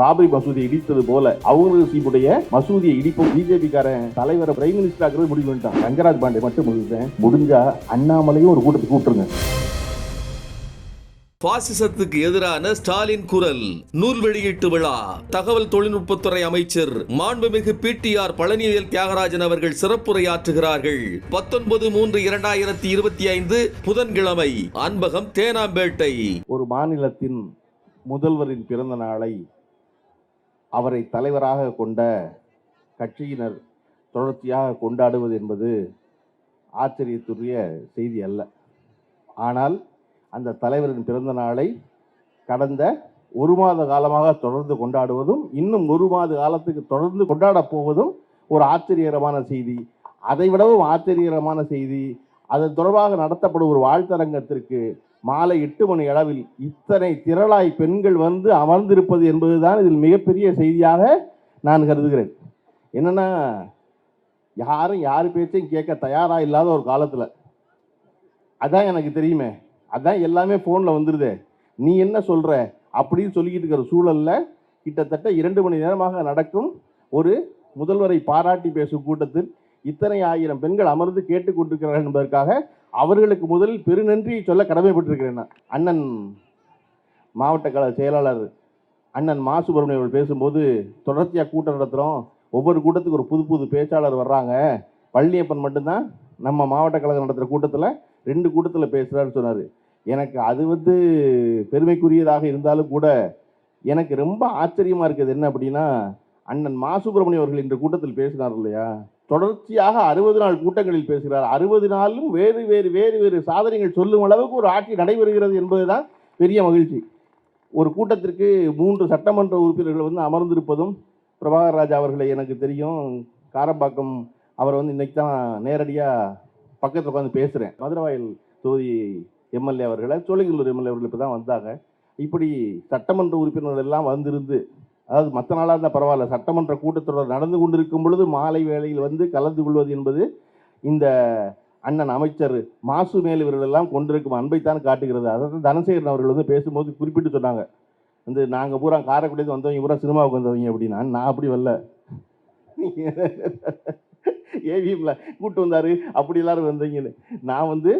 பாபரி மசூதியை இடித்தது போல அவுரங்கசீபுடைய மசூதியை இடிப்போம். பிஜேபி காரன் தலைவரை பிரைம் மினிஸ்டர் ஆகிறது முடிவு பண்ணிட்டான். ரங்கராஜ் பாண்டே மட்டும் முடிவுட்டேன் முடிஞ்சா அண்ணாமலையும் ஒரு கூட்டத்துக்கு கூப்பிட்டுருங்க. பாசிசத்துக்கு எதிரான ஸ்டாலின் குரல் நூல் வெளியீட்டு விழா. தகவல் தொழில்நுட்பத்துறை அமைச்சர் மாண்புமிகு பிடிஆர் பழனிவேல் தியாகராஜன் அவர்கள் சிறப்புரையாற்றுகிறார்கள். பத்தொன்பது மூன்று இரண்டாயிரத்தி இருபத்தி ஐந்து புதன்கிழமை அன்பகம் தேனாம்பேட்டை. ஒரு மாநிலத்தின் முதல்வரின் பிறந்த நாளை அவரை தலைவராக கொண்ட கட்சியினர் தொடர்ச்சியாக கொண்டாடுவது என்பது ஆச்சரியத்துரிய செய்தி அல்ல. ஆனால் அந்த தலைவரின் பிறந்த நாளை கடந்த ஒரு மாத காலமாக தொடர்ந்து கொண்டாடுவதும் இன்னும் ஒரு மாத காலத்துக்கு தொடர்ந்து கொண்டாடப் போவதும் ஒரு ஆச்சரியகரமான செய்தி. அதை விடவும் ஆச்சரியகரமான செய்தி. அதன் தொடர்பாக நடத்தப்படும் ஒரு வாழ்த்தரங்கத்திற்கு மாலை எட்டு மணி அளவில் இத்தனை திரளாய் பெண்கள் வந்து அமர்ந்திருப்பது என்பதுதான் இதில் மிகப்பெரிய செய்தியாக நான் கருதுகிறேன். என்னன்னா யாரும் யார் பேச்சையும் கேட்க தயாராக இல்லாத ஒரு காலத்தில். அதான் எனக்கு தெரியுமே. அதான் எல்லாமே ஃபோனில் வந்துடுதே நீ என்ன சொல்கிற அப்படின்னு சொல்லிக்கிட்டு இருக்கிற சூழலில் கிட்டத்தட்ட இரண்டு மணி நேரமாக நடக்கும் ஒரு முதல்வரை பாராட்டி பேசும் கூட்டத்தில் இத்தனை ஆயிரம் பெண்கள் அமர்ந்து கேட்டுக்கொண்டிருக்கிறார்கள் என்பதற்காக அவர்களுக்கு முதலில் பெருநன்றியை சொல்ல கடமைப்பட்டிருக்கிறேன் நான். அண்ணன் மாவட்ட கழக செயலாளர் அண்ணன் மா. சுப்பிரமணியம் அவர்கள் பேசும்போது தொடர்ச்சியாக கூட்டம் நடத்துகிறோம் ஒவ்வொரு கூட்டத்துக்கு ஒரு புது புது பேச்சாளர் வர்றாங்க. பழனியப்பன் மட்டும்தான் நம்ம மாவட்ட கழகம் நடத்துகிற கூட்டத்தில் ரெண்டு கூட்டத்தில் பேசுகிறாருன்னு சொன்னார். எனக்கு அது வந்து பெருமைக்குரியதாக இருந்தாலும் கூட எனக்கு ரொம்ப ஆச்சரியமாக இருக்குது. என்ன அப்படின்னா அண்ணன் மா. சுப்பிரமணியம் அவர்கள் இந்த கூட்டத்தில் பேசினார் இல்லையா? தொடர்ச்சியாக அறுபது நாள் கூட்டங்களில் பேசுகிறார். அறுபது நாளும் வேறு வேறு வேறு வேறு சாதனைகள் சொல்லும் அளவுக்கு ஒரு ஆட்சி நடைபெறுகிறது என்பதுதான் பெரிய மகிழ்ச்சி. ஒரு கூட்டத்திற்கு மூன்று சட்டமன்ற உறுப்பினர்கள் வந்து அமர்ந்திருப்பதும் பிரபாகர் ராஜா அவர்களை எனக்கு தெரியும். காரம்பாக்கம் அவர் வந்து இன்றைக்கி தான் நேரடியாக பக்கத்தில் உட்காந்து பேசுகிறேன் மதுரவாயில் தொகுதி எம்எல்ஏ அவர்களை சோழிங்கல்லூர் எம்எல்ஏ அவர்கள் இப்போ தான் வந்தாங்க. இப்படி சட்டமன்ற உறுப்பினர்கள் எல்லாம் வந்திருந்து அதாவது மற்ற நாளாக இருந்தால் பரவாயில்ல. சட்டமன்ற கூட்டத்தொடர் நடந்து கொண்டிருக்கும் பொழுது மாலை வேளையில் வந்து கலந்து கொள்வது என்பது இந்த அண்ணன் அமைச்சர் மாசு மேல் கொண்டிருக்கும் அன்பைத்தான் காட்டுகிறது. அதாவது தனசேகரன் அவர்கள் வந்து பேசும்போது குறிப்பிட்டு சொன்னாங்க. வந்து நாங்கள் பூரா காரைக்குடியில வந்தவங்க பூரா சினிமாவுக்கு வந்தவங்க அப்படின்னா நான் அப்படி வரல. ஏவிஎம்ல கூட்டு வந்தாரு. அப்படி எல்லாரும் வந்தீங்கன்னு. நான் வந்து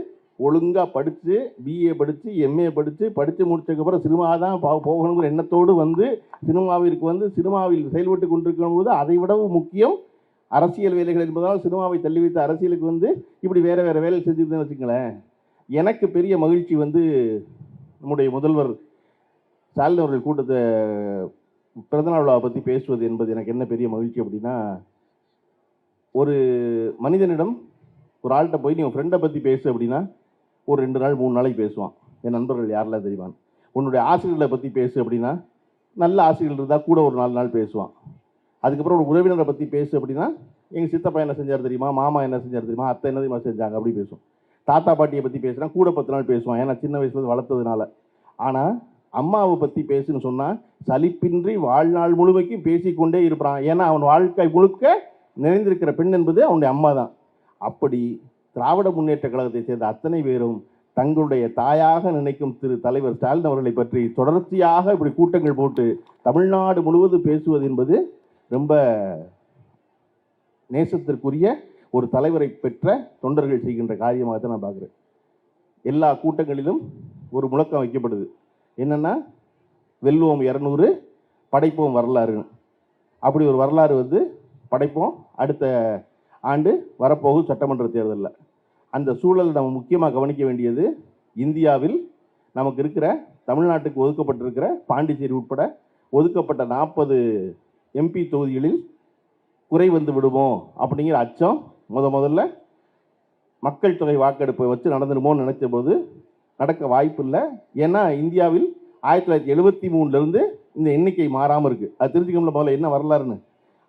ஒழுங்காக படித்து பிஏ படித்து எம்ஏ படித்து படித்து முடித்ததுக்கப்புறம் சினிமா தான் போகணுங்கிற எண்ணத்தோடு வந்து சினிமாவிற்கு வந்து சினிமாவில் செயல்பட்டு கொண்டிருக்கும் போது அதை விடவும் முக்கியம். அரசியல் வேலைகள் என்பதால் சினிமாவை தள்ளி வைத்து அரசியலுக்கு வந்து இப்படி வேறு வேறு வேலை செஞ்சுருந்தேன்னு வச்சுங்களேன் எனக்கு பெரிய மகிழ்ச்சி வந்து நம்முடைய முதல்வர் ஸ்டாலின் அவர்கள் கூட்டத்தை பிறந்தநாள் விழாவை பற்றி பேசுவது என்பது எனக்கு என்ன பெரிய மகிழ்ச்சி அப்படின்னா ஒரு மனிதனிடம் ஒரு ஆள்கிட்ட போய் நீ உன் ஃப்ரெண்டை பற்றி பேசு அப்படின்னா ஒரு ரெண்டு நாள் மூணு நாளைக்கு பேசுவான். என் நண்பர்கள் யாரெல்லாம் தெரிவான் உன்னுடைய ஆசிரியர்களை பற்றி பேசு அப்படின்னா நல்ல ஆசிரியர்கள் இருந்தால் கூட ஒரு நாலு நாள் பேசுவான். அதுக்கப்புறம் ஒரு உறவினரை பற்றி பேசு அப்படின்னா எங்கள் சித்தப்பா என்ன செஞ்சார் தெரியுமா? மாமா என்ன செஞ்சார் தெரியுமா? அத்தை என்ன தெரியுமா செஞ்சாங்க அப்படி பேசுவோம் தாத்தா பாட்டியை பற்றி பேசுனா கூட பத்து நாள் பேசுவான். ஏன்னா சின்ன வயசுல வளர்த்ததுனால. ஆனால் அம்மாவை பற்றி பேசுன்னு சொன்னால் சலிப்பின்றி வாழ்நாள் முழுமைக்கும் பேசிக்கொண்டே இருப்பான். ஏன்னா அவன் வாழ்க்கை முழுக்க நிறைந்திருக்கிற பெண் என்பது அவனுடைய அம்மா தான் அப்படி திராவிட முன்னேற்ற கழகத்தை சேர்ந்த அத்தனை பேரும் தங்களுடைய தாயாக நினைக்கும் திரு தலைவர் ஸ்டாலின் அவர்களை பற்றி தொடர்ச்சியாக இப்படி கூட்டங்கள் போட்டு தமிழ்நாடு முழுவதும் பேசுவது என்பது ரொம்ப நேசத்திற்குரிய ஒரு தலைவரை பெற்ற தொண்டர்கள் செய்கின்ற காரியமாக தான் நான் பார்க்குறேன். எல்லா கூட்டங்களிலும் ஒரு முழக்கம் வைக்கப்படுது. என்னென்னா வெல்வோம் இரநூறு படைப்போம் வரலாறுன்னு. அப்படி ஒரு வரலாறு வந்து படைப்போம். அடுத்த ஆண்டு வரப்போகும் சட்டமன்ற தேர்தலில். அந்த சூழல் நம்ம முக்கியமாக கவனிக்க வேண்டியது இந்தியாவில் நமக்கு இருக்கிற தமிழ்நாட்டுக்கு ஒதுக்கப்பட்டிருக்கிற பாண்டிச்சேரி உட்பட ஒதுக்கப்பட்ட நாற்பது எம்பி தொகுதிகளில் குறை வந்து விடுமோ அப்படிங்கிற அச்சம் முத முதல்ல மக்கள் தொகை வாக்கெடுப்பை வச்சு நடந்துடுமோன்னு நினைச்ச போது நடக்க வாய்ப்பு இல்லை ஏன்னா இந்தியாவில் ஆயிரத்தி தொள்ளாயிரத்தி எழுபத்தி மூணுலேருந்து இந்த எண்ணிக்கை மாறாமல் இருக்குது அது தெரிஞ்சுக்கணும்ல முதல்ல என்ன வரலாறுன்னு.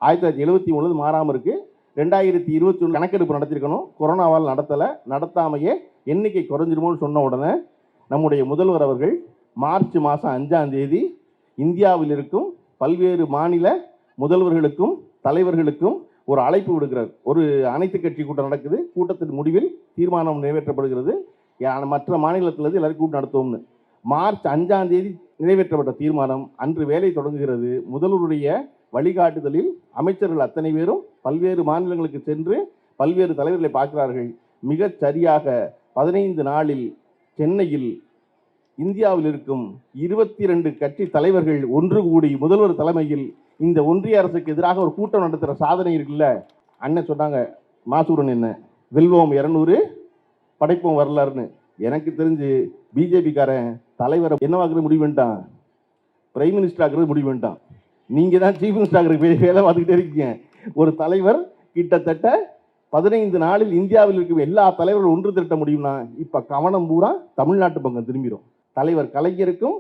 ஆயிரத்தி தொள்ளாயிரத்தி எழுபத்தி மூணுலேருந்து மாறாமல் இருக்குது ரெண்டாயிரத்தி இருபத்தி ஒன்று கணக்கெடுப்பு நடத்திருக்கணும் கொரோனாவால் நடத்தலை நடத்தாமையே எண்ணிக்கை குறைஞ்சிருமோன்னு சொன்ன உடனே நம்முடைய முதல்வர் அவர்கள் மார்ச் மாதம் அஞ்சாம் தேதி இந்தியாவில் இருக்கும் பல்வேறு மாநில முதல்வர்களுக்கும் தலைவர்களுக்கும் ஒரு அழைப்பு விடுக்கிறார். ஒரு அனைத்து கட்சி கூட்டம் நடக்குது. கூட்டத்தின் முடிவில் தீர்மானம் நிறைவேற்றப்படுகிறது. மற்ற மாநிலத்திலிருந்து எல்லாரும் கூட்டம் நடத்துவோம்னு. மார்ச் அஞ்சாம் தேதி நிறைவேற்றப்பட்ட தீர்மானம் அன்று வேலை தொடங்குகிறது. முதல்வருடைய வழிகாட்டுதலில் அமைச்சர்கள் அத்தனை பேரும் பல்வேறு மாநிலங்களுக்கு சென்று பல்வேறு தலைவர்களை பார்க்கிறார்கள். மிகச் சரியாக பதினைந்து நாளில் சென்னையில் இந்தியாவில் இருக்கும் இருபத்தி ரெண்டு கட்சி தலைவர்கள் ஒன்று கூடி முதல்வர் தலைமையில் இந்த ஒன்றிய அரசுக்கு எதிராக ஒரு கூட்டம் நடத்துகிற சாதனை இருக்குல்ல? அண்ணன் சொன்னாங்க மாசூரன் என்ன? வெல்வோம் இரநூறு படைப்போம் வரலாறுன்னு. எனக்கு தெரிஞ்சு பிஜேபிக்காரன் தலைவரை என்னவாக்குறது முடிவு பண்ணிட்டான். பிரைம் மினிஸ்டர் ஆக்குறது முடிவு பண்ணிட்டான். நீங்கள் தான் சீஃப் மினிஸ்டர் ஆகுறது வேலை பார்த்துக்கிட்டே இருக்கீங்க. ஒரு தலைவர் கிட்டத்தட்ட பதினைந்து நாளில் இந்தியாவில் இருக்கும் எல்லா தலைவர்கள் ஒன்று திரட்ட முடியும்னா இப்போ கவனம் பூரா தமிழ்நாட்டு பக்கம் திரும்பிடும் தலைவர் கலைஞருக்கும்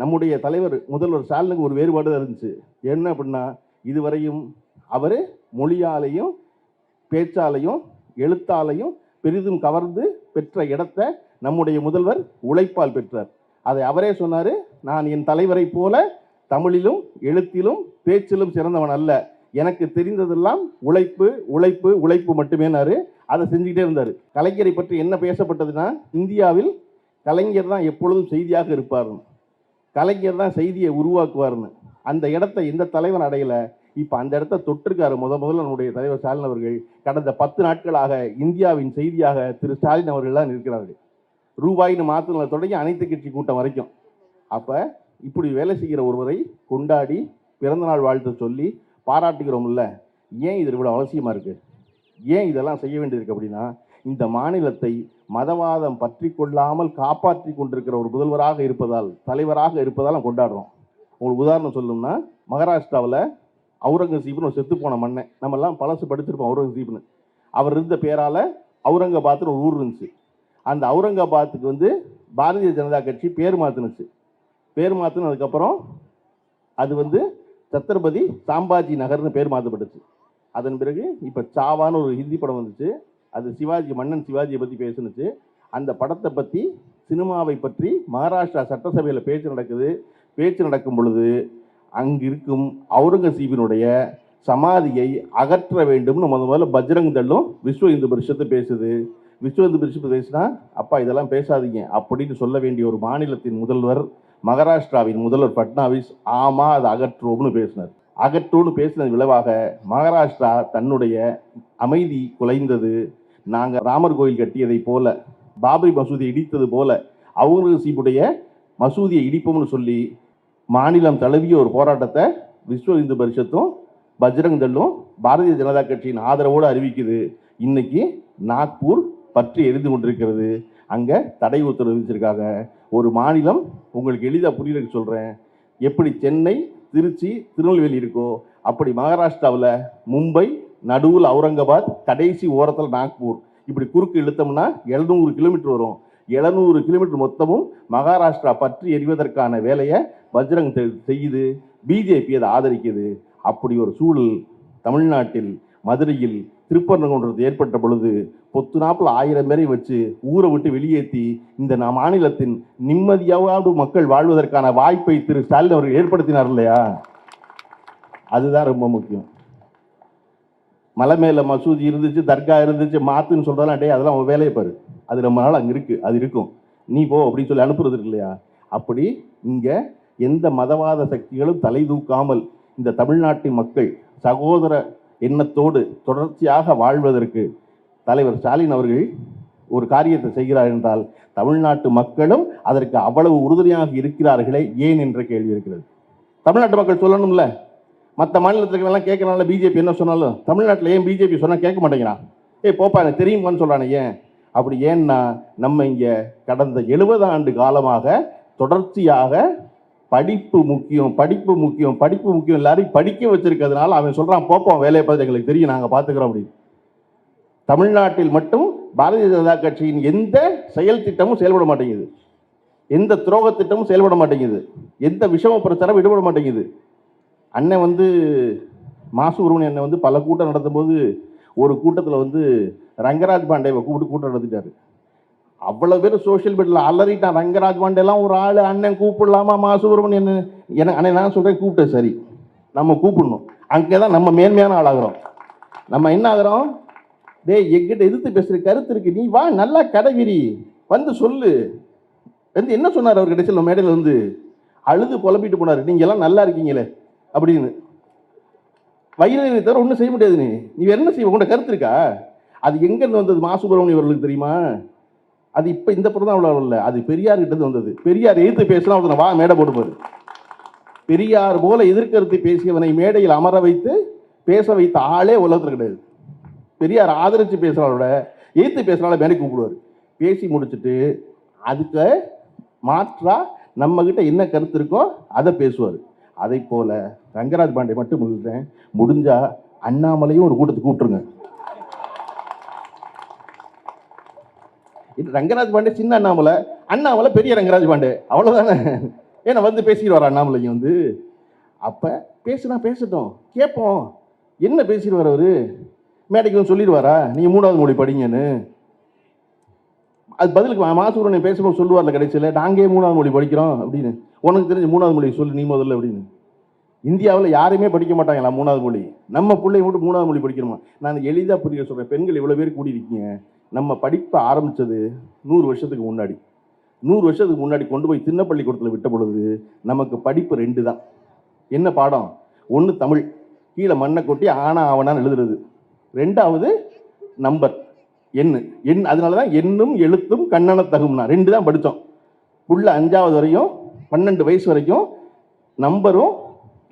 நம்முடைய தலைவர் முதல்வர் ஸ்டாலினுக்கு ஒரு வேறுபாடு தான் இருந்துச்சு. என்ன அப்படின்னா இதுவரையும் அவர் மொழியாலையும் பேச்சாலையும் எழுத்தாலையும் பெரிதும் கவர்ந்து பெற்ற இடத்த நம்முடைய முதல்வர் உழைப்பால் பெற்றார். அதை அவரே சொன்னார் நான் என் தலைவரை போல தமிழிலும் எழுத்திலும் பேச்சிலும் சிறந்தவன் அல்ல. எனக்கு தெரிந்ததெல்லாம் உழைப்பு உழைப்பு உழைப்பு மட்டுமேனாரு. அதை செஞ்சுக்கிட்டே இருந்தார். கலைஞரை பற்றி என்ன பேசப்பட்டதுன்னா இந்தியாவில் கலைஞர் தான் எப்பொழுதும் செய்தியாக இருப்பார்னு. கலைஞர் தான் செய்தியை உருவாக்குவார்னு. அந்த இடத்த எந்த தலைவன் அடையலை? இப்போ அந்த இடத்த தொட்டிருக்காரு முத முதல்ல நம்முடைய தலைவர் ஸ்டாலின் அவர்கள் கடந்த பத்து நாட்களாக இந்தியாவின் செய்தியாக திரு ஸ்டாலின் அவர்கள் தான் இருக்கிறார்கள். ரூபாயின்னு மாத்திரம் தொடங்கி அனைத்து கட்சி கூட்டம் வரைக்கும். அப்போ இப்படி வேலை செய்கிற ஒருவரை கொண்டாடி பிறந்தநாள் வாழ்த்து சொல்லி பாராட்டுகிறோம்ல ஏன் இது இவ்வளோ அவசியமாக இருக்குது ஏன் இதெல்லாம் செய்ய வேண்டியிருக்கு அப்படின்னா இந்த மாநிலத்தை மதவாதம் பற்றி கொள்ளாமல் காப்பாற்றி கொண்டிருக்கிற ஒரு முதல்வராக இருப்பதால் தலைவராக இருப்பதால் கொண்டாடுறோம். உங்களுக்கு உதாரணம் சொல்லணும்னா மகாராஷ்டிராவில் அவுரங்கசீப்னு ஒரு செத்துப்போன மண்ணை நம்மெல்லாம் பழசு படிச்சிருப்போம் அவுரங்கசீப்னு. அவர் இருந்த பேரால் அவுரங்காபாத்னு ஒரு ஊர் இருந்துச்சு. அந்த அவுரங்காபாத்துக்கு வந்து பாரதிய ஜனதா கட்சி பேர் மாற்றினுச்சு பேர் மாற்றினதுக்கப்புறம் அது வந்து சத்ரபதி சாம்பாஜி நகர்னு பேர் மாற்றப்பட்டுச்சு அதன் பிறகு இப்போ சாவான்னு ஒரு ஹிந்தி படம் வந்துச்சு. அது சிவாஜி மன்னன் சிவாஜியை பற்றி பேசுனுச்சு. அந்த படத்தை பற்றி சினிமாவை பற்றி மகாராஷ்டிரா சட்டசபையில் பேச்சு நடக்குது. பேச்சு நடக்கும் பொழுது அங்கு இருக்கும் அவுரங்கசீபினுடைய சமாதியை அகற்ற வேண்டும்னு முத முதல்ல பஜ்ரங் தள்ளும் விஸ்வ இந்து பரிஷத்து பேசுது. விஸ்வ இந்து பரிஷத்து பேசினா அப்பா இதெல்லாம் பேசாதீங்க அப்படின்னு சொல்ல வேண்டிய ஒரு மாநிலத்தின் முதல்வர் மகாராஷ்டிராவின் முதல்வர் பட்னாவிஸ் ஆமா அதை அகற்றுவோம்னு பேசினார். அகற்றோன்னு பேசினது விளைவாக மகாராஷ்டிரா தன்னுடைய அமைதி குலைந்தது. நாங்கள் ராமர் கோயில் கட்டியதை போல பாபரி மசூதியை இடித்தது போல அவுரங்கசீபுடைய மசூதியை இடிப்போம்னு சொல்லி மாநிலம் தழுவிய ஒரு போராட்டத்தை விஸ்வ இந்து பரிஷத்தும் பஜ்ரங் தள்ளும் பாரதிய ஜனதா கட்சியின் ஆதரவோடு அறிவிக்குது. இன்னைக்கு நாக்பூர் பற்றி எரிந்து கொண்டிருக்கிறது. அங்கே தடை உத்தரவு விதிச்சிருக்காங்க. ஒரு மாநிலம் உங்களுக்கு எளிதாக புரியறதுக்கு சொல்கிறேன் எப்படி சென்னை திருச்சி திருநெல்வேலி இருக்கோ அப்படி மகாராஷ்டிராவில் மும்பை நடுவில் அவுரங்காபாத் கடைசி ஓரத்தில் நாக்பூர். இப்படி குறுக்கு இழுத்தோம்னா எழுநூறு கிலோமீட்டர் வரும். எழுநூறு கிலோமீட்டர் மொத்தமும் மகாராஷ்டிரா பற்றி எறிவதற்கான வேலையை பஜ்ரங் செய்யுது. பிஜேபி அதை ஆதரிக்குது. அப்படி ஒரு சூழல் தமிழ்நாட்டில் மதுரையில் திருப்பரங்குன்றது ஏற்பட்ட பொழுது பொத்து நாப்பில் ஆயிரம் பேரை வச்சு ஊரை விட்டு வெளியேற்றி இந்த மாநிலத்தின் நிம்மதியாவது மக்கள் வாழ்வதற்கான வாய்ப்பை திரு ஸ்டாலின் அவர்கள் ஏற்படுத்தினார் இல்லையா? அதுதான் ரொம்ப முக்கியம். மலை மேலே மசூதி இருந்துச்சு தர்கா இருந்துச்சு மாத்துன்னு சொல்கிறதெல்லாம் டே அதெல்லாம் உன் வேலையை பாரு. அது ரொம்ப நாள் அங்கே இருக்குது அது இருக்கும். நீ போ அப்படின்னு சொல்லி அனுப்புறது இல்லையா? அப்படி இங்கே எந்த மதவாத சக்திகளும் தலை தூக்காமல் இந்த தமிழ்நாட்டு மக்கள் சகோதர எண்ணத்தோடு தொடர்ச்சியாக வாழ்வதற்கு தலைவர் ஸ்டாலின் அவர்கள் ஒரு காரியத்தை செய்கிறார் என்றால் தமிழ்நாட்டு மக்களும் அதற்கு அவ்வளவு உறுதுணையாக இருக்கிறார்களே ஏன் என்ற கேள்வி இருக்கிறது. தமிழ்நாட்டு மக்கள் சொல்லணும்ல. மற்ற மாநிலத்துக்கு எல்லாம் கேட்கறனால பிஜேபி என்ன சொன்னாலும் தமிழ்நாட்டில் ஏன் பிஜேபி சொன்னால் கேட்க மாட்டேங்கிறான். ஏய் போப்பா எனக்கு தெரியுமான்னு சொல்கிறானே ஏன்? அப்படி ஏன்னா நம்ம இங்கே கடந்த எழுபது ஆண்டு காலமாக தொடர்ச்சியாக படிப்பு முக்கியம் படிப்பு முக்கியம் படிப்பு முக்கியம் எல்லாரையும் படிக்க வச்சிருக்கிறதுனால அவன் சொல்கிறான் போப்போம் வேலையை பார்த்து எங்களுக்கு தெரியும் நாங்கள் பார்த்துக்கிறோம் அப்படின்னு. தமிழ்நாட்டில் மட்டும் பாரதிய ஜனதா கட்சியின் எந்த செயல் திட்டமும் செயல்பட மாட்டேங்குது. எந்த துரோக திட்டமும் செயல்பட மாட்டேங்குது. எந்த விஷம பிரச்சாரம் ஈடுபட மாட்டேங்குது. அண்ணன் வந்து மாசு உருவன் அண்ணன் வந்து பல கூட்டம் நடத்தும்போது ஒரு கூட்டத்தில் வந்து ரங்கராஜ் பாண்டேவை கூப்பிட்டு கூட்டம் நடத்திட்டாரு. அவ்வளவு பேர் சோஷியல் மீடியாவில் அலறிட்டான் ரங்கராஜ் பாண்டேலாம் ஒரு ஆள் அண்ணன் கூப்பிடலாமா மா சுப்பிரமணியன் எனக்கு அண்ணன் நான் சொல்கிறேன் கூப்பிட்டேன் சரி. நம்ம கூப்பிடணும். அங்கே தான் நம்ம மேன்மையான ஆளாகிறோம். நம்ம என்ன ஆகிறோம்? டேய் எங்கிட்ட எதிர்த்து பேசுகிற கருத்து இருக்கு. நீ வா நல்லா கடைவிரி வந்து சொல்லு. வந்து என்ன சொன்னார் அவர் கடைசியில் மேடையில் வந்து அழுது புலம்பிட்டு போனார். நீங்கள்லாம் நல்லா இருக்கீங்களே அப்படின்னு. வயிறு தவிர ஒன்றும் செய்ய முடியாது நீ. நீ என்ன செய்வ? உங்கள்கிட்ட கருத்து இருக்கா? அது எங்கேருந்து வந்தது? மா சுப்பிரமணியம் அவர்களுக்கு தெரியுமா? அது இப்போ இந்த புறம் தான் அவ்வளோ இல்லை அது பெரியார் கிட்ட வந்தது. பெரியார் எதிர்த்து பேசலாம் ஒருத்தனை வா மேடை போடுவார் பெரியார் போல எதிர்கருத்து பேசியவனை மேடையில் அமர வைத்து பேச வைத்த ஆளே உலகத்தில் கிடையாது. பெரியார் ஆதரித்து பேசுகிறவரோட எதிர்த்து பேசுகிறால மேலே கூப்பிடுவார். பேசி முடிச்சுட்டு அதுக்கு மாற்றா நம்மக்கிட்ட என்ன கருத்து இருக்கோ அதை பேசுவார். அதை போல் ரங்கராஜ் பாண்டே மட்டும் முடிஞ்சேன் முடிஞ்சால் அண்ணாமலையும் ஒரு கூட்டத்துக்கு கூப்பிட்டுருங்க இது ரங்கராஜ் பாண்டே சின்ன அண்ணாமலை. அண்ணாமலை பெரிய ரங்கராஜ் பாண்டே. அவ்வளோதானே ஏன்னா வந்து பேசிடுவார் அண்ணாமலையும் வந்து. அப்போ பேசுனா பேசட்டும். கேட்போம். என்ன பேசிடுவார் அவர்? மேடைக்கு வந்து சொல்லிடுவாரா? நீங்கள் மூணாவது மொழி படிங்கன்னு. அது பதிலுக்கு மாசூரனை பேசும்போது சொல்லுவார்ல கடைசியில் நாங்கே மூணாவது மொழி படிக்கிறோம்? அப்படின்னு. உனக்கு தெரிஞ்ச மூணாவது மொழி சொல்லு நீ முதல்ல அப்படின்னு. இந்தியாவில் யாருமே படிக்க மாட்டாங்களா மூணாவது மொழி. நம்ம பிள்ளை மட்டும் மூணாவது மொழி படிக்கணுமா? நான் எளிதாக புரிய சொல்கிறேன் பெண்கள் இவ்வளோ பேர் கூடியிருக்கீங்க. நம்ம படிப்பை ஆரம்பித்தது நூறு வருஷத்துக்கு முன்னாடி. நூறு வருஷத்துக்கு முன்னாடி கொண்டு போய் சின்ன பள்ளிக்கூடத்தில் விட்ட பொழுது நமக்கு படிப்பு ரெண்டு தான். என்ன பாடம்? ஒன்று தமிழ். கீழே மண்ணை கொட்டி ஆனா ஆவனான்னு எழுதுறது. ரெண்டாவது நம்பர். எண்ணு எண். அதனால தான் எண்ணும் எழுத்தும் கண்ணன தகும்னா ரெண்டு தான் படித்தோம். புள்ள அஞ்சாவது வரையும் பன்னெண்டு வயசு வரைக்கும் நம்பரும்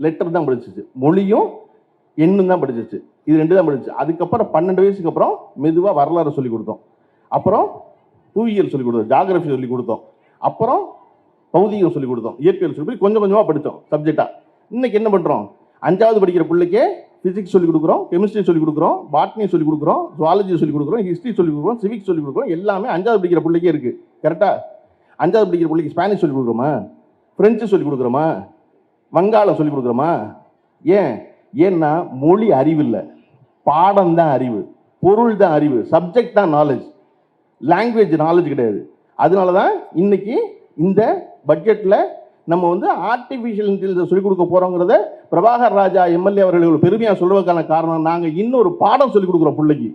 லெட்டர் தான் படிச்சிச்சு. மொழியும் எண்ணும் தான் படிச்சிச்சு. இது ரெண்டு தான் படிச்சு அதுக்கப்புறம் பன்னெண்டு வயசுக்கு அப்புறம் மெதுவாக வரலாறு சொல்லி கொடுத்தோம். அப்புறம் புவியியல் சொல்லி கொடுத்தோம். ஜாகிரபி சொல்லி கொடுத்தோம். அப்புறம் பௌதிகம் சொல்லி கொடுத்தோம். இயற்பியல் சொல்லி கொஞ்சம் கொஞ்சமாக படித்தோம் சப்ஜெக்டாக இன்னைக்கு என்ன பண்ணுறோம் அஞ்சாவது படிக்கிற பிள்ளைக்கே ஃபிசிக்ஸ் சொல்லி கொடுக்குறோம் கெமிஸ்ட்ரி சொல்லி கொடுக்குறோம் பாட்னி சொல்லி கொடுக்குறோம் ஜுவாலஜி சொல்லி கொடுக்குறோம் ஹிஸ்ட்ரி சொல்லி கொடுக்குறோம் சிவிக்ஸ் சொல்லி கொடுக்குறோம். எல்லாமே அஞ்சாவது படிக்கிற பிள்ளைக்கே இருக்குது கரெக்டாக அஞ்சாவது படிக்கிற பிள்ளைக்கு ஸ்பானிஷ் சொல்லி கொடுக்குறோமா? ஃப்ரெஞ்சு சொல்லி கொடுக்குறோமா? வங்காளம் சொல்லி கொடுக்குறோமா? ஏன்? ஏன்னா மொழி அறிவு இல்லை பாடம் தான் அறிவு பொருள் தான் அறிவு சப்ஜெக்ட் தான் நாலேஜ் லாங்குவேஜ் நாலேஜ் கிடையாது. அதனால தான் இன்னைக்கு இந்த பட்ஜெட்டில் நம்ம வந்து ஆர்டிஃபிஷியல் இன்டெலிஜென்ஸ் சொல்லிக் கொடுக்க போகிறோங்கிறத பிரபாகர் ராஜா எம்எல்ஏ அவர்கள் பெருமையாக சொல்வதற்கான காரணம் நாங்கள் இன்னொரு பாடம் சொல்லிக் கொடுக்குறோம் பிள்ளைக்கு.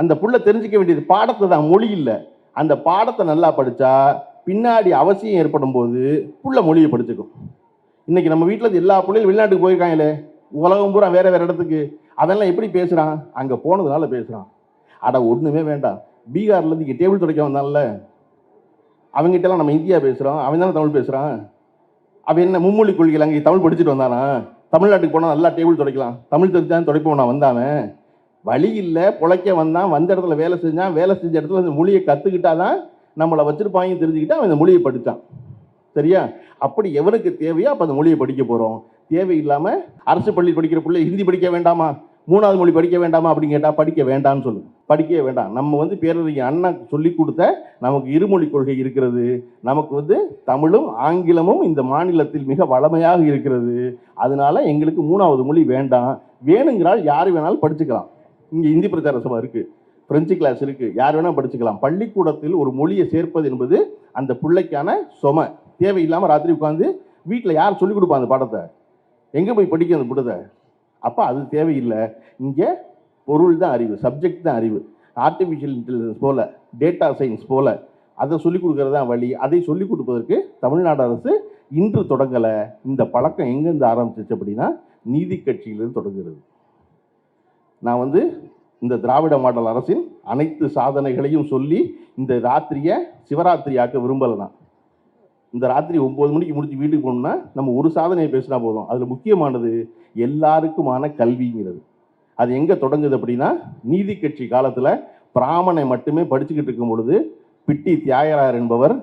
அந்த புள்ள தெரிஞ்சிக்க வேண்டியது பாடத்தை தான் மொழி இல்லை. அந்த பாடத்தை நல்லா படித்தா பின்னாடி அவசியம் ஏற்படும் போது புள்ள மொழியை படிச்சுக்கும். இன்றைக்கி நம்ம வீட்டில் எல்லா பிள்ளைகளும் வெளிநாட்டுக்கு போயிருக்காங்களே உலகம் பூரா வேறு வேறு இடத்துக்கு. அதெல்லாம் எப்படி பேசுகிறான் அங்கே போனதுனால பேசுகிறான் அட ஒன்றுமே வேண்டாம். பீகார்லேருந்து இங்கே டேபிள் துடைக்க வந்தான்ல. அவங்ககிட்டலாம் நம்ம இந்தியா பேசுகிறோம் அவன் தானே தமிழ் பேசுகிறான் அவன் என்ன மும்மொழி கொள்கையில் அங்கே தமிழ் படிச்சுட்டு வந்தானா? தமிழ்நாட்டுக்கு போனால் நல்லா டேபிள் துடைக்கலாம். தமிழ் தெரிஞ்சான் துடைப்போம். நான் வந்தாவன் வழி இல்லை. பிழைக்க வந்தான். வந்த இடத்துல வேலை செஞ்சான். வேலை செஞ்ச இடத்துல அந்த மொழியை கற்றுக்கிட்டாதான் நம்மளை வச்சுருப்பாங்க தெரிஞ்சுக்கிட்டா அவன் இந்த மொழியை படித்தான் சரியா? அப்படி எவனுக்கு தேவையோ அப்போ அந்த மொழியை படிக்க போகிறோம் தேவையில்லாமல் அரசு பள்ளி படிக்கிற பிள்ளை ஹிந்தி படிக்க வேண்டாமா? மூணாவது மொழி படிக்க வேண்டாமா அப்படின்னு கேட்டால் படிக்க வேண்டாம்னு சொல்லு படிக்கவே வேண்டாம். நம்ம வந்து பேரறிஞர் அண்ணா சொல்லி கொடுத்த நமக்கு இருமொழி கொள்கை இருக்கிறது. நமக்கு வந்து தமிழும் ஆங்கிலமும் இந்த மாநிலத்தில் மிக வளமையாக இருக்கிறது. அதனால எங்களுக்கு மூணாவது மொழி வேண்டாம். வேணுங்கிறால் யார் வேணாலும் படிச்சுக்கலாம். இங்கே இந்தி பிரச்சார சபை இருக்குது பிரெஞ்சு கிளாஸ் இருக்குது யார் வேணால் படிச்சுக்கலாம். பள்ளிக்கூடத்தில் ஒரு மொழியை சேர்ப்பது என்பது அந்த பிள்ளைக்கான சொம. தேவையில்லாமல் ராத்திரி உட்காந்து வீட்டில் யார் சொல்லிக் கொடுப்பா அந்த பாடத்தை? எங்கே போய் படிக்க அந்த புட்டத்தை அப்போ அது தேவையில்லை. இங்கே பொருள் தான் அறிவு சப்ஜெக்ட் தான் அறிவு. ஆர்டிஃபிஷியல் இன்டெலிஜென்ஸ் போல் டேட்டா சயின்ஸ் போல் அதை சொல்லிக் கொடுக்கறது தான் வழி. அதை சொல்லிக் கொடுப்பதற்கு தமிழ்நாடு அரசு இன்று தொடங்கலை. இந்த பழக்கம் எங்கேருந்து ஆரம்பிச்சிச்சு அப்படின்னா நீதி கட்சியிலிருந்து தொடங்குகிறது. நான் வந்து இந்த திராவிட மாடல் அரசின் அனைத்து சாதனைகளையும் சொல்லி இந்த ராத்திரியை சிவராத்திரியாக்க விரும்பலை நான் இந்த ராத்திரி ஒம்பது மணிக்கு முடிச்சு வீட்டுக்கு போகணும்னா நம்ம ஒரு சாதனையை பேசினா போதும். அதில் முக்கியமானது எல்லாருக்குமான கல்விங்கிறது. அது எங்கே தொடங்குது அப்படின்னா நீதி கட்சி காலத்தில் பிராமணை மட்டுமே படிச்சுக்கிட்டு இருக்கும் பொழுது பிட்டி தியாகராயர் என்பவர்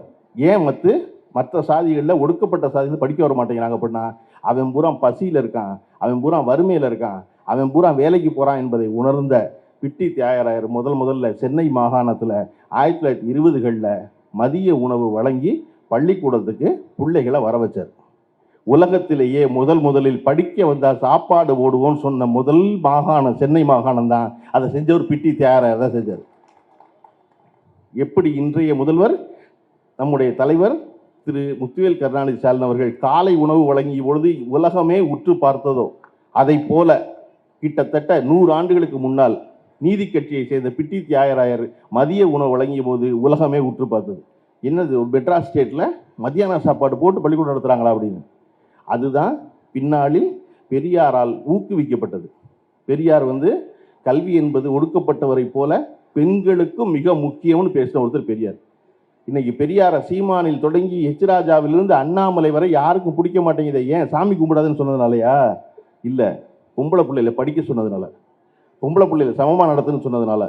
ஏன் மத்து மற்ற சாதிகளில் ஒடுக்கப்பட்ட சாதியில் படிக்க வர மாட்டேங்கிறாங்க அப்படின்னா அவன் பூரா பசியில் இருக்கான் அவன் பூரா வறுமையில் இருக்கான் அவன் பூரா வேலைக்கு போகிறான் என்பதை உணர்ந்த பிட்டி தியாகராயர் முதல் முதல்ல சென்னை மாகாணத்தில் ஆயிரத்தி தொள்ளாயிரத்தி இருபதுகளில் மதிய உணவு வழங்கி பள்ளிக்கூடத்துக்கு பிள்ளைகளை வர வச்சார். உலகத்திலேயே முதல் முதலில் படிக்க வந்தால் சாப்பாடு போடுவோம்னு சொன்ன முதல் மாகாணம் சென்னை மாகாணம் தான். அதை செஞ்சவர் பிட்டி தயாராக தான் செஞ்சார். எப்படி இன்றைய முதல்வர் நம்முடைய தலைவர் திரு. முத்துவேல் கருணாநிதி ஸ்டாலின் அவர்கள் காலை உணவு வழங்கிய பொழுது உலகமே உற்று பார்த்ததோ அதை போல கிட்டத்தட்ட நூறு ஆண்டுகளுக்கு முன்னால் நீதி கட்சியை சேர்ந்த பிட்டி தியாகராயர் மதிய உணவு வழங்கிய போது உலகமே உற்று பார்த்தது. என்னது பெட்ராஸ் ஸ்டேட்டில் மத்தியான சாப்பாடு போட்டு பள்ளிக்கூடம் நடத்துகிறாங்களா அப்படின்னு. அதுதான் பின்னாளில் பெரியாரால் ஊக்குவிக்கப்பட்டது. பெரியார் வந்து கல்வி என்பது ஒடுக்கப்பட்டவரை போல பெண்களுக்கும் மிக முக்கியம்னு பேசின ஒருத்தர் பெரியார். இன்னைக்கு பெரியார சீமானில் தொடங்கி எச்ராஜாவிலிருந்து அண்ணாமலை வரை யாருக்கும் பிடிக்க மாட்டேங்குது ஏன் சாமி கும்பிடாதுன்னு சொன்னதுனாலயா? இல்லை பொம்பளை பிள்ளையில படிக்க சொன்னதுனால பொம்பளை பிள்ளையில சமமாக நடத்துன்னு சொன்னதுனால.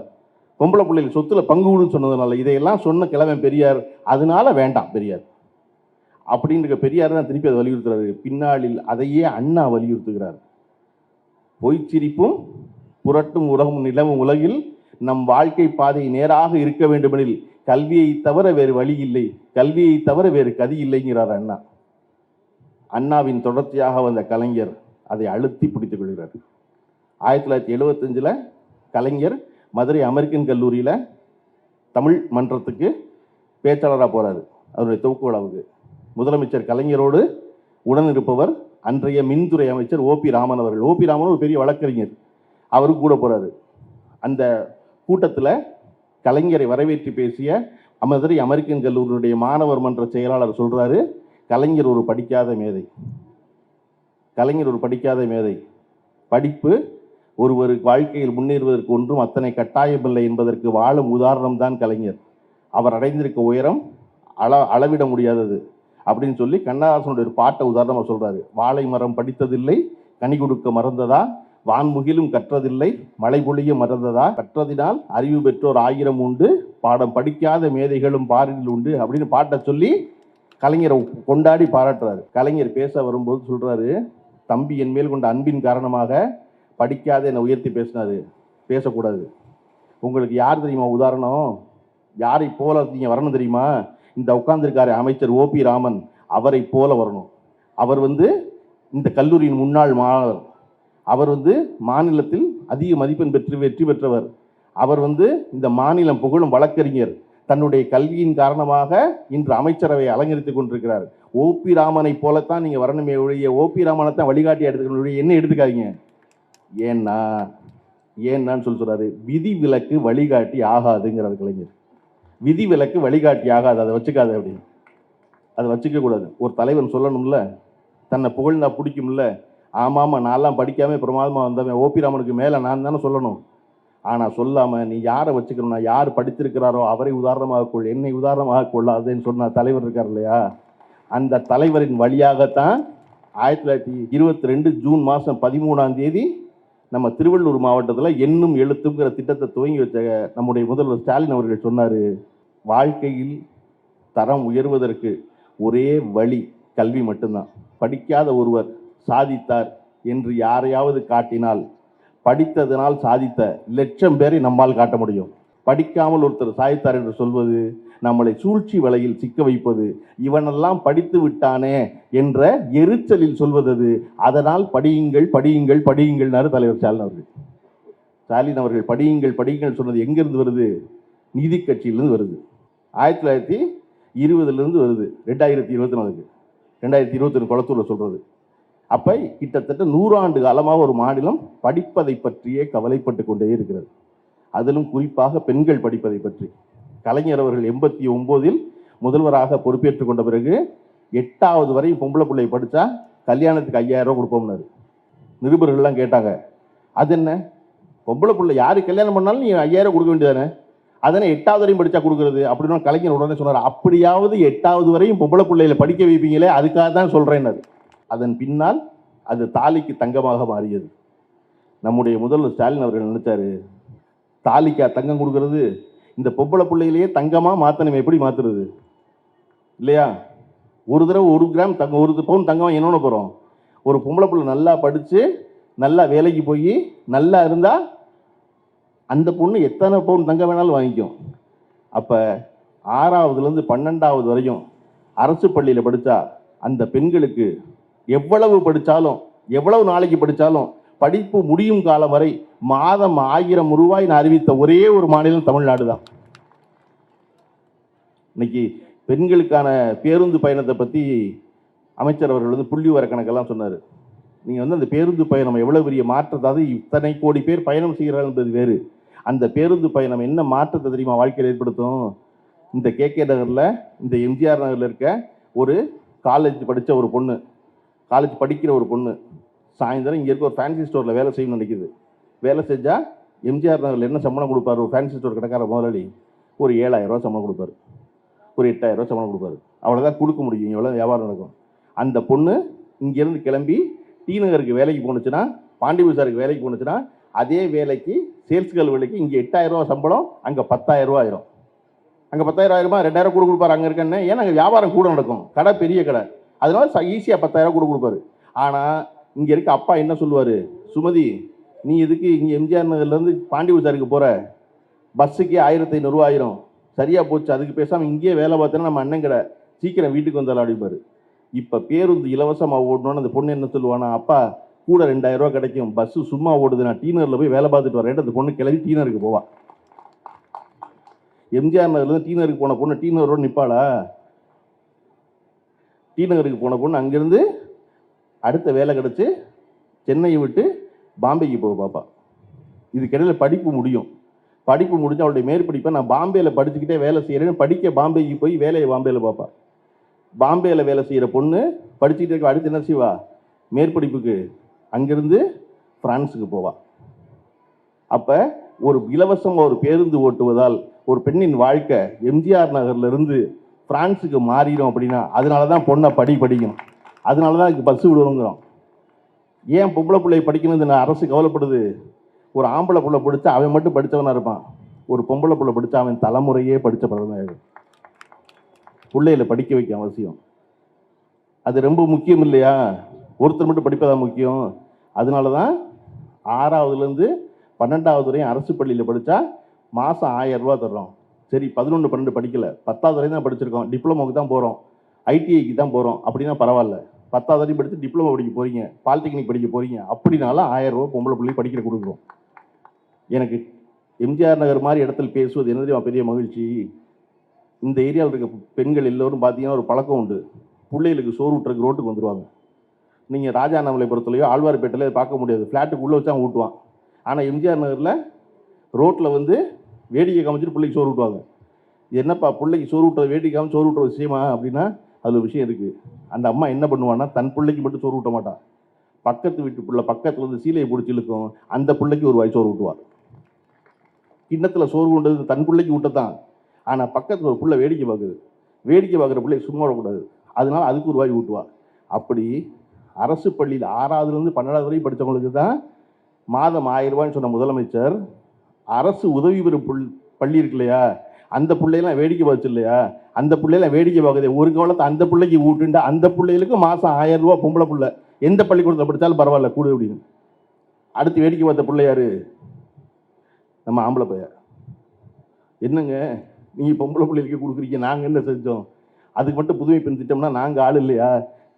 பொம்பளை பிள்ளைகள் சொத்துல பங்கு விடுன்னு சொன்னதுனால இதையெல்லாம் சொன்ன கிழவன் பெரியார் அதனால வேண்டாம் பெரியார். அப்படின்ற பெரியார் தான் திருப்பி அதை வலியுறுத்துறாரு. பின்னாளில் அதையே அண்ணா வலியுறுத்துகிறார். பொய்ச்சிரிப்பும் புரட்டும் உலகம் நிலவும் உலகில் நம் வாழ்க்கை பாதை நேராக இருக்க வேண்டுமெனில் கல்வியை தவிர வேறு வழி இல்லை. கல்வியை தவிர வேறு கதி இல்லைங்கிறார் அண்ணா. அண்ணாவின் தொடர்ச்சியாக வந்த கலைஞர் அதை அழுத்தி பிடித்துக் கொள்கிறார். ஆயிரத்தி தொள்ளாயிரத்தி எழுபத்தஞ்சில் கலைஞர் மதுரை அமெரிக்கன் கல்லூரியில் தமிழ் மன்றத்துக்கு பேச்சாளராக போகிறாரு அவருடைய துவக்க விழாவுக்கு முதலமைச்சர் கலைஞரோடு உடன் இருப்பவர் அன்றைய மின்துறை அமைச்சர் ஓபி ராமன் அவர்கள். ஓபி ராமன் ஒரு பெரிய வழக்கறிஞர். அவரும் கூட போகிறாரு அந்த கூட்டத்தில் கலைஞரை வரவேற்று பேசிய மதுரை அமெரிக்கன் கல்லூரியுடைய மாணவர் மன்ற செயலாளர் சொல்கிறாரு கலைஞர் ஒரு படிக்காத மேதை. கலைஞர் ஒரு படிக்காத மேதை. படிப்பு ஒருவர் வாழ்க்கையில் முன்னேறுவதற்கு ஒன்றும் அத்தனை கட்டாயமில்லை என்பதற்கு வாழும் உதாரணம் தான் கலைஞர். அவர் அடைந்திருக்க உயரம் அள அளவிட முடியாதது அப்படின்னு சொல்லி கண்ணதாசனுடைய ஒரு பாட்டை உதாரணமாக சொல்கிறாரு வாழை மரம் படித்ததில்லை கனி கொடுக்க மறந்ததா? வான்முகிலும் கற்றதில்லை மழை பொழிய மறந்ததா? கற்றதினால் அறிவு பெற்றோர் ஆயிரம் உண்டு பாடம் படிக்காத மேதைகளும் பாரில் உண்டு அப்படின்னு பாட்டை சொல்லி கலைஞரை கொண்டாடி பாராட்டுறாரு. கலைஞர் பேச வரும்போது சொல்கிறாரு தம்பி என் மேல் கொண்ட அன்பின் காரணமாக படிக்காத என்னை உயர்த்தி பேசினாரு. பேசக்கூடாது. உங்களுக்கு யார் தெரியுமா உதாரணம்? யாரை போல நீங்கள் வரணும் தெரியுமா? இந்த உட்கார்ந்துருக்காரு அமைச்சர் ஓபி ராமன். அவரை போல வரணும். அவர் வந்து இந்த கல்லூரியின் முன்னாள் மாணவர். அவர் வந்து மாநிலத்தில் அதிக மதிப்பெண் பெற்று வெற்றி பெற்றவர். அவர் வந்து இந்த மாநிலம் புகழும் வழக்கறிஞர். தன்னுடைய கல்வியின் காரணமாக இன்று அமைச்சரவை அலங்கரித்துக் கொண்டிருக்கிறார். ஓபி ராமனை போலத்தான் நீங்கள் வரணுமே ஒழிய ஓபி ராமனை தான் வழிகாட்டி எடுத்துக்கணும் என்ன எடுத்துக்காதீங்க? ஏன்னா ஏன்னான்னு சொல்லி சொல்கிறாரு விதி விலக்கு வழிகாட்டி ஆகாதுங்கிறார் கலைஞர். விதி விலக்கு வழிகாட்டி ஆகாது. அதை வச்சுக்காது அப்படின்னு அதை வச்சுக்கக்கூடாது ஒரு தலைவன் சொல்லணும்ல தன்னை புகழ்ந்தா பிடிக்கும்ல. ஆமாம் நான்லாம் படிக்காம பிரமாதமாக வந்தவன். ஓபி ராமனுக்கு மேலே நான் தானே சொல்லணும். ஆனால் சொல்லாமல் நீ யாரை வச்சுக்கணும்னா யார் படித்திருக்கிறாரோ அவரை உதாரணமாக கொள் என்னை உதாரணமாக கொள்ளாதுன்னு சொன்ன தலைவர் இருக்கார் இல்லையா? அந்த தலைவரின் வழியாகத்தான் ஆயிரத்தி தொள்ளாயிரத்தி இருபத்தி ரெண்டு ஜூன் மாதம் பதிமூணாம் தேதி நம்ம திருவள்ளூர் மாவட்டத்தில் எண்ணும் எழுத்துங்கிற திட்டத்தை துவங்கி வச்ச நம்முடைய முதல்வர் ஸ்டாலின் அவர்கள் சொன்னார் வாழ்க்கையில் தரம் உயர்வதற்கு ஒரே வழி கல்வி மட்டும்தான். படிக்காத ஒருவர் சாதித்தார் என்று யாரையாவது காட்டினால் படித்ததனால் சாதித்த லட்சம் பேரை நம்மால் காட்ட முடியும். படிக்காமல் ஒருத்தர் சாதித்தார் என்று சொல்வது நம்மளை சூழ்ச்சி வலையில் சிக்க வைப்பது. இவனெல்லாம் படித்து விட்டானே என்ற எரிச்சலில் சொல்வதது அதனால் படியுங்கள் படியுங்கள் படியுங்கள்னாரு தலைவர் ஸ்டாலின் அவர்கள். ஸ்டாலின் அவர்கள் படியுங்கள் படியுங்கள் சொன்னது எங்கிருந்து வருது? நீதி கட்சியிலிருந்து வருது. ஆயிரத்தி தொள்ளாயிரத்தி இருபதுலேருந்து வருது. ரெண்டாயிரத்தி இருபத்தி நாலுக்கு. ரெண்டாயிரத்தி இருபத்தி ஒன்று குளத்தூரில் சொல்கிறது அப்போ கிட்டத்தட்ட நூறாண்டு காலமாக ஒரு மாநிலம் படிப்பதை பற்றியே கவலைப்பட்டு கொண்டே இருக்கிறது. அதிலும் குறிப்பாக பெண்கள் படிப்பதை பற்றி. கலைஞர் அவர்கள் எண்பத்தி ஒம்போதில் முதல்வராக பொறுப்பேற்றுக் கொண்ட பிறகு எட்டாவது வரை பொம்பளை பிள்ளை படித்தா கல்யாணத்துக்கு ஐயாயிரம் ரூபா கொடுப்போம்னாரு. நிருபர்கள்லாம் கேட்டாங்க அது என்ன? பொம்பளை பிள்ளை யாரு கல்யாணம் பண்ணாலும் நீ ஐயாயிரம் கொடுக்க வேண்டியதானே? அதனை எட்டாவது வரையும் படித்தா கொடுக்குறது? அப்படின்னு கலைஞர் உடனே சொன்னார் அப்படியாவது எட்டாவது வரையும் பொம்பளை பிள்ளையில படிக்க வைப்பீங்களே அதுக்காக தான் சொல்றேன்னாரு. அதன் பின்னால் அது தாலிக்கு தங்கமாக மாறியது. நம்முடைய முதல்வர் ஸ்டாலின் அவர்கள் நினைச்சாரு தாலிக்கா தங்கம் கொடுக்கறது இந்த பொம்பளை பிள்ளையிலேயே தங்கமாக மாற்றணும் எப்படி மாற்றுறது இல்லையா? ஒரு தடவை ஒரு கிராம் தங்கம் ஒரு பவுன் தங்கமாக என்னென்ன போகிறோம் ஒரு பொம்பளை பிள்ளை நல்லா படித்து நல்லா வேலைக்கு போய் நல்லா இருந்தால் அந்த பொண்ணு எத்தனை பவுன் தங்கம் வேணாலும் வாங்கிக்கும். அப்போ ஆறாவதுலேருந்து பன்னெண்டாவது வரையும் அரசு பள்ளியில் படித்தா அந்த பெண்களுக்கு எவ்வளவு படித்தாலும் எவ்வளவு நாளைக்கு படித்தாலும் படிப்பு முடியும் காலம் வரை மாதம் ஆயிரம் ரூபாய் நான் அறிவித்த ஒரே ஒரு மாநிலம் தமிழ்நாடு தான். இன்னைக்கு பெண்களுக்கான பேருந்து பயணத்தை பற்றி அமைச்சர் அவர்கள் வந்து புள்ளி வர கணக்கெல்லாம் சொன்னார். நீங்கள் வந்து அந்த பேருந்து பயணம் எவ்வளோ பெரிய மாற்றத்தாவது இத்தனை கோடி பேர் பயணம் செய்கிறார்கள் என்பது வேறு. அந்த பேருந்து பயணம் என்ன மாற்றத்தை தெரியுமா வாழ்க்கையில் ஏற்படுத்தும்? இந்த கேகே நகரில் இந்த எம்ஜிஆர் நகரில் இருக்க ஒரு காலேஜ் படித்த ஒரு பொண்ணு காலேஜ் படிக்கிற ஒரு பொண்ணு சாயந்தரம் இங்கே இருக்க ஒரு ஃபேன்சி ஸ்டோரில் வேலை செய்யணும்னு நினைக்குது. வேலை செஞ்சால் எம்ஜிஆர் நகரில் என்ன சம்பளம் கொடுப்பாரு? ஒரு ஃபேன்சி ஸ்டோர் கடைக்கார முதலாளி ஒரு ஏழாயிரரூவா சம்பளம் கொடுப்பாரு. ஒரு எட்டாயிரரூவா சம்பளம் கொடுப்பாரு. அவ்வளோதான் கொடுக்க முடியும். எவ்வளோ வியாபாரம் நடக்கும்? அந்த பொண்ணு இங்கேருந்து கிளம்பி டி நகருக்கு வேலைக்கு போணுச்சுன்னா பாண்டிபு சாருக்கு வேலைக்கு போணுச்சுன்னா அதே வேலைக்கு சேல்ஸ் கேர்ள் வேலைக்கு இங்கே எட்டாயிரம் ரூபா சம்பளம் அங்கே பத்தாயிரம் ரூபா ஆயிரும். அங்கே பத்தாயிரம் ஆயிரமா? ரெண்டாயிரம் கூட கொடுப்பாரு அங்கே இருக்கேன்னு ஏன்னா அங்கே வியாபாரம் கூட நடக்கும். கடை பெரிய கடை. அதனால ஈஸியாக பத்தாயிரம் கூட கொடுப்பாரு. ஆனால் இங்கே இருக்க அப்பா என்ன சொல்லுவார்? சுமதி நீ எதுக்கு இங்கே எம்ஜிஆர் நகர்லேருந்து பாண்டி பஜாருக்கு போகிற பஸ்ஸுக்கே ஆயிரத்தி ஐநூறுரூவா ஆயிரும். சரியாக போச்சு. அதுக்கு பேசாமல் இங்கேயே வேலை பார்த்தேன்னா நம்ம அண்ணன் கடை. சீக்கிரம் வீட்டுக்கு வந்தாலும் அப்படிப்பாரு இப்போ பேருந்து இலவசமாக ஓடணும்னு அந்த பொண்ணு என்ன சொல்லுவானா அப்பா கூட ரெண்டாயிரம் ரூபா கிடைக்கும். பஸ்ஸு சும்மா ஓடுது. நான் டீனரில் போய் வேலை பார்த்துட்டு வரேன் அந்த பொண்ணு கிளம்பி டீனருக்கு போவா. எம்ஜிஆர் நகர்லேருந்து டீனருக்கு போன பொண்ணு டீனரோட நிற்பாளா டீநகருக்கு போன பொண்ணு அங்கேருந்து அடுத்த வேலை கிடச்சி சென்னையை விட்டு பாம்பேக்கு போக பாப்பா. இதுக்கிடையில் படிப்பு முடியும். படிப்பு முடிஞ்சு அவளுடைய மேற்படிப்பை நான் பாம்பேயில் படிச்சுக்கிட்டே வேலை செய்கிறேன்னு படிக்க பாம்பேக்கு போய் வேலையை பாம்பேயில் பார்ப்பா பாம்பேயில் வேலை செய்கிற பொண்ணு படிச்சுக்கிட்டே இருக்க அடுத்து என்ன செய்வா? மேற்படிப்புக்கு அங்கேருந்து ஃப்ரான்ஸுக்கு போவா. அப்போ ஒரு இலவசமாக ஒரு பேருந்து ஓட்டுவதால் ஒரு பெண்ணின் வாழ்க்கை எம்ஜிஆர் நகர்லேருந்து ஃப்ரான்ஸுக்கு மாறிடும் அப்படின்னா அதனால தான் பொண்ணை படி படிக்கும் அதனால தான் இதுக்கு பஸ் விடுவோங்கிறோம். ஏன் பொம்பளை பிள்ளை படிக்கணும்னு அரசு கவலைப்படுது? ஒரு ஆம்பளை பிள்ளை படித்தா அவன் மட்டும் படித்தவனாக இருப்பான். ஒரு பொம்பளை பிள்ளை படித்தா அவன் தலைமுறையே படித்த பழகம் பிள்ளைகளை படிக்க வைக்க அவசியம். அது ரொம்ப முக்கியம் இல்லையா? ஒருத்தர் மட்டும் படிப்பதா முக்கியம். அதனால தான் ஆறாவதுலேருந்து பன்னெண்டாவது வரையும் அரசு பள்ளியில் படித்தா மாதம் ஆயிரம் ரூபா தர்றோம். சரி பதினொன்று பன்னெண்டு படிக்கல. பத்தாவது வரையும் தான் படிச்சிருக்கோம். டிப்ளமோக்கு தான் போகிறோம் ஐடிஐக்கு தான் போகிறோம் அப்படின்னா பரவாயில்ல. பத்தாவது வரையும் படித்து டிப்ளமோ படிக்க போகிறீங்க பாலிடெக்னிக் படிக்க போகிறீங்க அப்படின்னாலும் ஆயிரம் ரூபா பொம்பளை பிள்ளை படிக்கிற கொடுக்குறோம். எனக்கு எம்ஜிஆர் நகர் மாதிரி இடத்துல பேசுவது என்ன பெரிய மகிழ்ச்சி. இந்த ஏரியாவில் இருக்க பெண்கள் எல்லோரும் பார்த்தீங்கன்னா ஒரு பழக்கம் உண்டு. பிள்ளைகளுக்கு சோறு விட்டுறக்கு ரோட்டுக்கு வந்துடுவாங்க நீங்கள் ராஜா பொறுத்தலையோ ஆழ்வார்பேட்டையில பார்க்க முடியாது. ஃப்ளாட்டுக்கு உள்ளே வச்சா ஊட்டுவான். ஆனால் எம்ஜிஆர் நகரில் ரோட்டில் வந்து வேடிக்கை காமிச்சிட்டு பிள்ளைக்கு சோறு ஊட்டுவாங்க. என்னப்பா பிள்ளைக்கு சோறு ஊட்டுறது வேடிக்கை காமிச்சு சோறு ஊட்டுற விஷயமா அப்படின்னா அதில் விஷயம் இருக்குது அந்த அம்மா என்ன பண்ணுவான்னா தன் பிள்ளைக்கு மட்டும் சோறு ஊட்ட மாட்டான் பக்கத்து வீட்டு பிள்ளை பக்கத்தில் இருந்து சீலையை பிடிச்சி இழுக்கும் அந்த பிள்ளைக்கு ஒரு வாய் சோறு ஊட்டுவார் கிண்ணத்தில் சோறு கொண்டது தன் பிள்ளைக்கு ஊட்டத்தான். ஆனால் பக்கத்தில் ஒரு பிள்ளை வேடிக்கை பார்க்குது. வேடிக்கை பார்க்குற பிள்ளை சும்மா விடக்கூடாது. அதனால அதுக்கு ஒரு வாய் ஊட்டுவா அப்படி அரசு பள்ளியில் ஆறாவதுலேருந்து பன்னெண்டாவது வரையும் படித்தவங்களுக்கு தான் மாதம் ஆயிரம் ரூபாய்ன்னு சொன்ன முதலமைச்சர் அரசு உதவி பெறும் பள்ளி இருக்கு இல்லையா? அந்த பிள்ளையெல்லாம் வேடிக்கை பார்த்து இல்லையா அந்த பிள்ளையெல்லாம் வேடிக்கை பார்க்குது. ஒரு காலத்தை அந்த பிள்ளைக்கு ஊட்டுண்டா அந்த பிள்ளைகளுக்கு மாதம் ஆயிரம் ரூபா பொம்பளை பிள்ளை. எந்த பள்ளிக்கூடத்தில் படித்தாலும் பரவாயில்ல கூடு அப்படின்னு. அடுத்து வேடிக்கை பார்த்த பிள்ளையாரு நம்ம ஆம்பளை பையன் என்னங்க? நீங்கள் பொம்பளை பிள்ளைகளுக்கு கொடுக்குறீங்க நாங்கள் என்ன செஞ்சோம்? அதுக்கு மட்டும் புதுமை பெண் திட்டம்னா நாங்கள் ஆள் இல்லையா?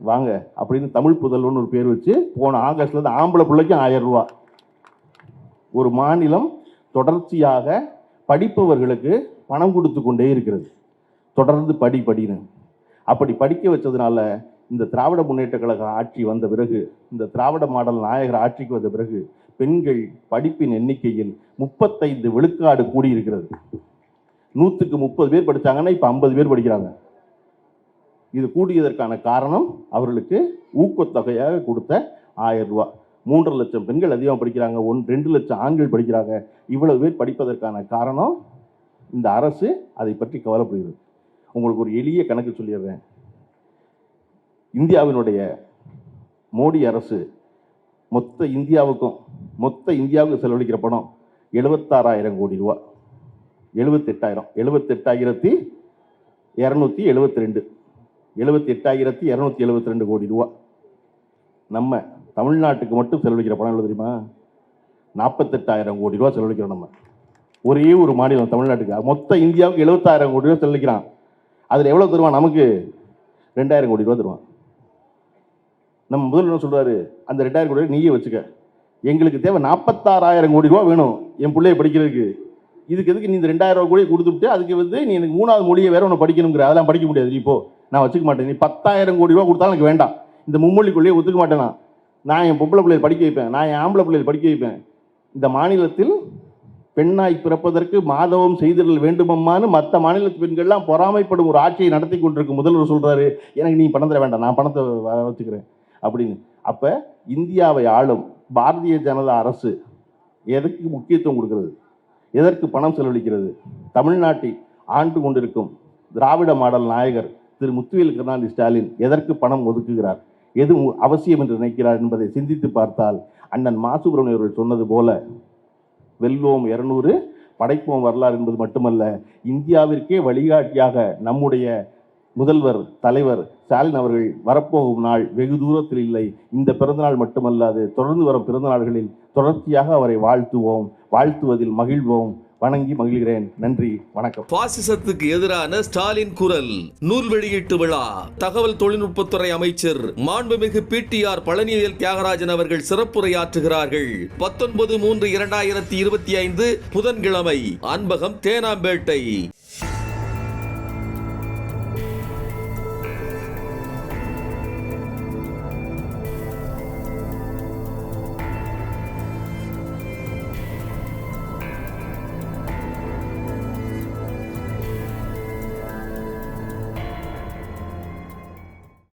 வாங்க அப்படின்னு தமிழ் புதல்வன்னு ஒரு பேர் வச்சு போன ஆகஸ்ட்லேருந்து ஆம்பளை பிள்ளைக்கும் ஆயிரம் ரூபா ஒரு மாநிலம் தொடர்ச்சியாக படிப்பவர்களுக்கு பணம் கொடுத்து கொண்டே இருக்கிறது. தொடர்ந்து படி படின்னு. அப்படி படிக்க வச்சதுனால இந்த திராவிட முன்னேற்ற கழக ஆட்சி வந்த பிறகு இந்த திராவிட மாடல் நாயகர் ஆட்சிக்கு வந்த பிறகு பெண்கள் படிப்பின் எண்ணிக்கையில் முப்பத்தைந்து விழுக்காடு கூடியிருக்கிறது. நூற்றுக்கு முப்பது பேர் படிச்சாங்கன்னா இப்போ ஐம்பது பேர் படிக்கிறாங்க. இது கூடியதற்கான காரணம் அவர்களுக்கு ஊக்கத்தொகையாக கொடுத்த ஆயிரம் ரூபா. மூன்றரை லட்சம் பெண்கள் அதிகமாக படிக்கிறாங்க ஒன் ரெண்டு லட்சம் ஆண்கள் படிக்கிறாங்க. இவ்வளவு பேர் படிப்பதற்கான காரணம் இந்த அரசு அதை பற்றி கவலைப்படுகிறது. உங்களுக்கு ஒரு எளிய கணக்கு சொல்லிடுறேன். இந்தியாவினுடைய மோடி அரசு மொத்த இந்தியாவுக்கும் மொத்த இந்தியாவுக்கு செலவழிக்கிற பணம் எழுபத்தாறாயிரம் கோடி ரூபா. எழுபத்தெட்டாயிரம் எழுபத்தெட்டாயிரத்தி இரநூத்தி எழுபத்தி ரெண்டு எழுபத்தி எட்டாயிரத்தி இரநூத்தி எழுபத்தி ரெண்டு கோடி ரூபா. நம்ம தமிழ்நாட்டுக்கு மட்டும் செலவழிக்கிற பணம் எவ்வளோ தெரியுமா? நாற்பத்தெட்டாயிரம் கோடி ரூபா செலவழிக்கிறோம் நம்ம. ஒரே ஒரு மாநிலம் தமிழ்நாட்டுக்கு. மொத்த இந்தியாவுக்கு எழுபத்தாயிரம் கோடி ரூபா செலவழிக்கிறான். அதில் எவ்வளோ தருவான்? நமக்கு ரெண்டாயிரம் கோடி ரூபா தருவான். நம்ம முதல்வர் என்ன அந்த ரெண்டாயிரம் கோடி ரூபாய் நீயே வச்சுக்க. எங்களுக்கு தேவை நாற்பத்தாறாயிரம் கோடி ரூபா வேணும். என் பிள்ளைய படிக்கிறதுக்கு. இதுக்கு எதுக்கு நீ இந்த ரெண்டாயிரம் ரூபா கோடி கொடுத்துட்டு அதுக்கு வந்து நீ எனக்கு மூணாவது மொழியை வேற ஒன்று படிக்கணுங்கிற. அதெல்லாம் படிக்க முடியாது. நீ இப்போ நான் வச்சுக்க மாட்டேன். நீ பத்தாயிரம் கோடி ரூபா கொடுத்தாலும் எனக்கு வேண்டாம். இந்த மும்மொழி கொள்ளையை ஒத்துக்க மாட்டேன்? நான். நான் என் பொம்பளை பிள்ளையை படிக்க வைப்பேன். நான் என் ஆம்பளை பிள்ளையை படிக்க வைப்பேன். இந்த மாநிலத்தில் பெண்ணாய் பிறப்பதற்கு மாதவம் செய்திடல் வேண்டுமம்மான்னு மற்ற மாநிலத்து பெண்கள்லாம் பொறாமைப்படும் ஒரு ஆட்சியை நடத்தி கொண்டிருக்கும். முதல்வர் சொல்கிறாரு எனக்கு நீ பணம் தர வேண்டாம் நான் பணத்தை வ- வச்சுக்கிறேன். அப்படின்னு. அப்போ இந்தியாவை ஆளும் பாரதிய ஜனதா அரசு எதற்கு முக்கியத்துவம் கொடுக்கிறது? எதற்கு பணம் செலவழிக்கிறது? தமிழ்நாட்டை ஆண்டு கொண்டிருக்கும் திராவிட மாடல் நாயகர் திரு முத்துவேல் கருணாநிதி ஸ்டாலின் எதற்கு பணம் ஒதுக்குகிறார்? எது அவசியம் என்று நினைக்கிறார் என்பதை சிந்தித்து பார்த்தால் அண்ணன் மா அவர்கள் சொன்னது போல வெல்வோம் இரநூறு. படைப்போம் வரலாறு என்பது மட்டுமல்ல இந்தியாவிற்கே வழிகாட்டியாக நம்முடைய முதல்வர் தலைவர் ஸ்டாலின் அவர்கள் வரப்போகும் நாள் வெகு தூரத்தில் இல்லை. இந்த பிறந்தநாள் மட்டுமல்லாது தொடர்ந்து வரும் பிறந்தநாள்களில் தொடர்ச்சியாக அவரை வாழ்த்துவோம் வாழ்த்துவதில் மகிழ்வோம். வணங்கி மகிழ்கிறேன். நன்றி வணக்கம். பாசிசத்துக்கு எதிரான ஸ்டாலின் குரல் நூல் வெளியீட்டு விழா. தகவல் தொழில்நுட்பத்துறை அமைச்சர் மாண்புமிகு பிடிஆர் பழனிவேல் தியாகராஜன் அவர்கள் சிறப்புரையாற்றுகிறார்கள். பத்தொன்பது மூன்று இரண்டாயிரத்தி இருபத்தி ஐந்து புதன்கிழமை அன்பகம் தேனாம்பேட்டை.